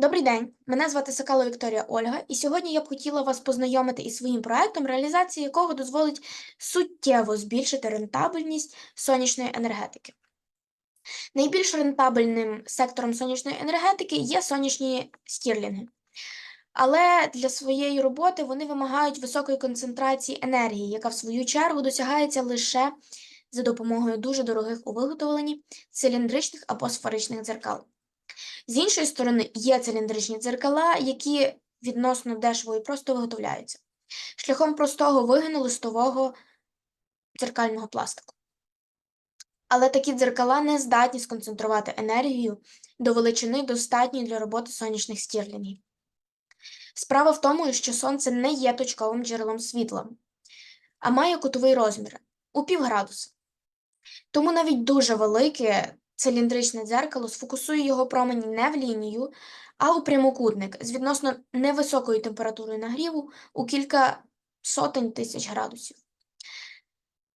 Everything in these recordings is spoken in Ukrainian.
Добрий день, мене звати Сакало Вікторія Ольга, і сьогодні я б хотіла вас познайомити із своїм проектом, реалізація якого дозволить суттєво збільшити рентабельність сонячної енергетики. Найбільш рентабельним сектором сонячної енергетики є сонячні стірлінги. Але для своєї роботи вони вимагають високої концентрації енергії, яка в свою чергу досягається лише за допомогою дуже дорогих у виготовленні циліндричних або сферичних дзеркал. З іншої сторони, є циліндричні дзеркала, які відносно дешево і просто виготовляються шляхом простого вигину листового дзеркального пластику. Але такі дзеркала не здатні сконцентрувати енергію до величини достатньої для роботи сонячних стірлінгів. Справа в тому, що сонце не є точковим джерелом світла, а має кутовий розмір у півградуса. Тому навіть дуже велике циліндричне дзеркало сфокусує його промені не в лінію, а у прямокутник з відносно невисокою температурою нагріву у кілька сотень тисяч градусів.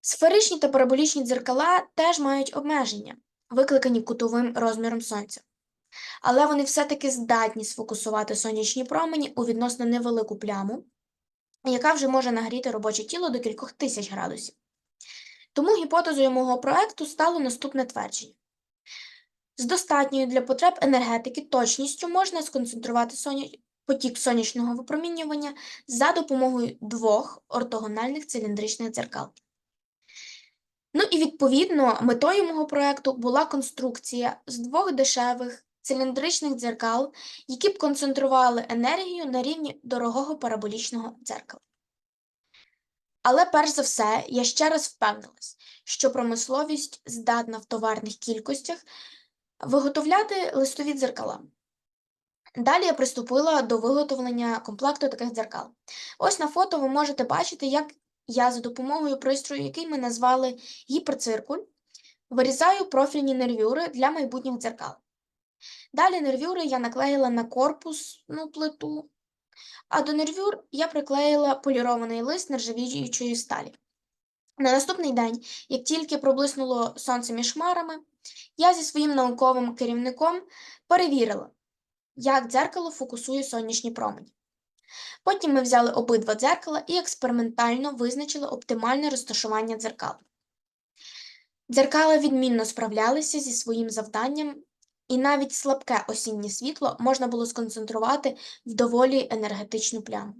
Сферичні та параболічні дзеркала теж мають обмеження, викликані кутовим розміром сонця. Але вони все-таки здатні сфокусувати сонячні промені у відносно невелику пляму, яка вже може нагріти робоче тіло до кількох тисяч градусів. Тому гіпотезою мого проекту стало наступне твердження. З достатньою для потреб енергетики точністю можна сконцентрувати соня... потік сонячного випромінювання за допомогою двох ортогональних циліндричних дзеркал. Ну і відповідно метою мого проекту була конструкція з двох дешевих циліндричних дзеркал, які б концентрували енергію на рівні дорогого параболічного дзеркала. Але перш за все, я ще раз впевнилась, що промисловість здатна в товарних кількостях виготовляти листові дзеркала. Далі я приступила до виготовлення комплекту таких дзеркал. Ось на фото ви можете бачити, як я за допомогою пристрою, який ми назвали гіперциркуль, вирізаю профільні нервюри для майбутніх дзеркал. Далі нервюри я наклеїла на корпусну плиту, а до нервюр я приклеїла полірований лист нержавіючої сталі. На наступний день, як тільки проблиснуло сонце між хмарами, я зі своїм науковим керівником перевірила, як дзеркало фокусує сонячні промені. Потім ми взяли обидва дзеркала і експериментально визначили оптимальне розташування дзеркал. Дзеркала відмінно справлялися зі своїм завданням, і навіть слабке осіннє світло можна було сконцентрувати в доволі енергетичну пляму.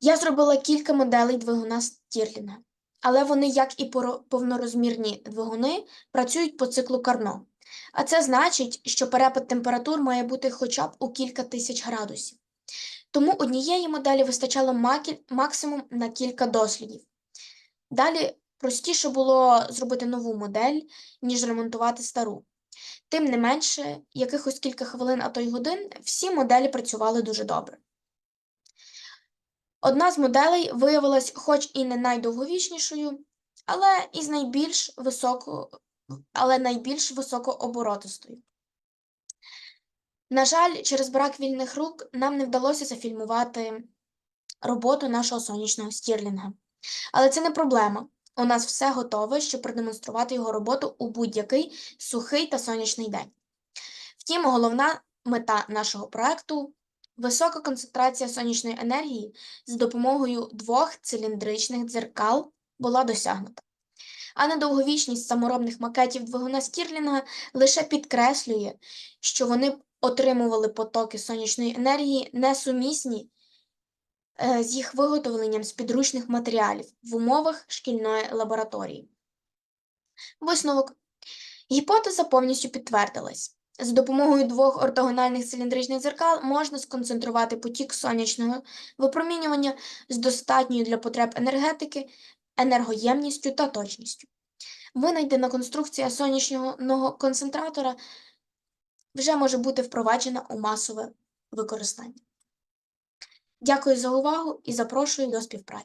Я зробила кілька моделей двигуна Стірлінга, але вони, як і повнорозмірні двигуни, працюють по циклу Карно. А це значить, що перепад температур має бути хоча б у кілька тисяч градусів. Тому однієї моделі вистачало максимум на кілька дослідів. Далі простіше було зробити нову модель, ніж ремонтувати стару. Тим не менше, якихось кілька хвилин, а то й годин, всі моделі працювали дуже добре. Одна з моделей виявилась хоч і не найдовговічнішою, але і з найбільш високо, але найбільш високооборотистою. На жаль, через брак вільних рук нам не вдалося зафільмувати роботу нашого сонячного стірлінга. Але це не проблема. У нас все готове, щоб продемонструвати його роботу у будь-який сухий та сонячний день. Втім, головна мета нашого проекту висока концентрація сонячної енергії з допомогою двох циліндричних дзеркал була досягнута. А недовговічність саморобних макетів двигуна Стірлінга лише підкреслює, що вони отримували потоки сонячної енергії несумісні Е, з їх виготовленням з підручних матеріалів в умовах шкільної лабораторії. Висновок. Гіпотеза повністю підтвердилась. З допомогою двох ортогональних циліндричних дзеркал можна сконцентрувати потік сонячного випромінювання з достатньою для потреб енергетики, енергоємністю та точністю. Винайдена конструкція сонячного концентратора вже може бути впроваджена у масове використання. Дякую за увагу і запрошую до співпраці.